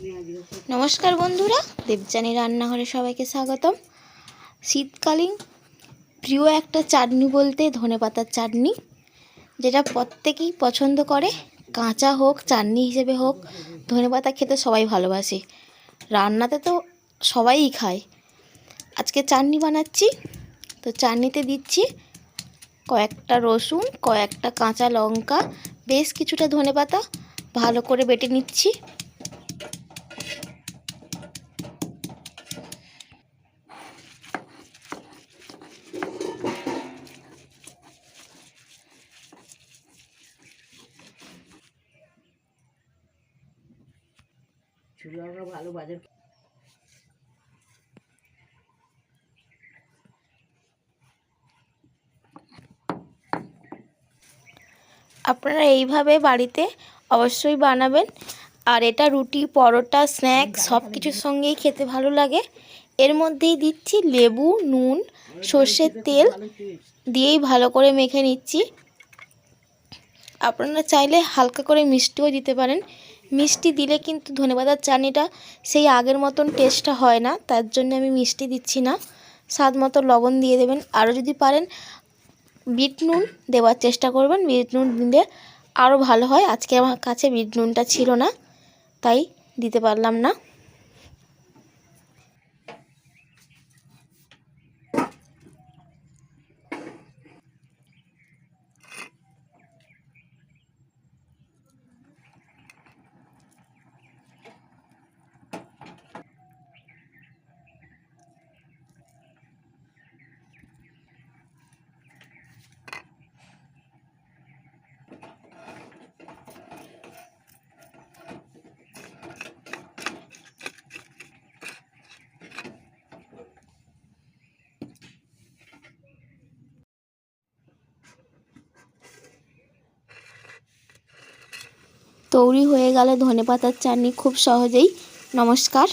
নমস্কার বন্ধুরা, দেবযানী রান্নাঘরে সবাইকে স্বাগতম। শীতকালীন প্রিয় একটা চাটনি বলতে ধনেপাতার চাটনি, যেটা প্রত্যেকেই পছন্দ করে। কাঁচা হোক, চাটনি হিসেবে হোক, ধনেপাতা খেতে সবাই ভালোবাসে। রান্নাতে তো সবাই খায়। আজকে চাটনি বানাচ্ছি, তো চাটনিতে দিচ্ছি কয়েকটা রসুন, কয়েকটা কাঁচা লঙ্কা, বেশ কিছুটা ধনেপাতা, ভালো করে বেটে নিচ্ছি। ছোলা ভালো বাজার আপনারা এইভাবে বাড়িতে অবশ্যই বানাবেন। আর এটা রুটি পরোটা স্ন্যাক্স সব কিছুর সঙ্গেই খেতে ভালো লাগে। এর মধ্যেই দিচ্ছি লেবু নুন সর্ষের তেল দিয়েই ভালো করে মেখে নিচ্ছি। আপনারা চাইলে হালকা করে মিষ্টিও দিতে পারেন। মিষ্টি দিলে কিন্তু ধনেপাতার চাটনিটা সেই আগের মতন টেস্টটা হয় না, তার জন্য আমি মিষ্টি দিচ্ছি না। স্বাদ মতো লবণ দিয়ে দেবেন। আরও যদি পারেন, বিট নুন দেওয়ার চেষ্টা করবেন। বিট নুন দিলে আরও ভালো হয়। আজকে আমার কাছে বিট নুনটা ছিল না, তাই দিতে পারলাম না। তৈরি হয়ে গেল ধনেপাতার চাটনি খুব সহজেই। নমস্কার।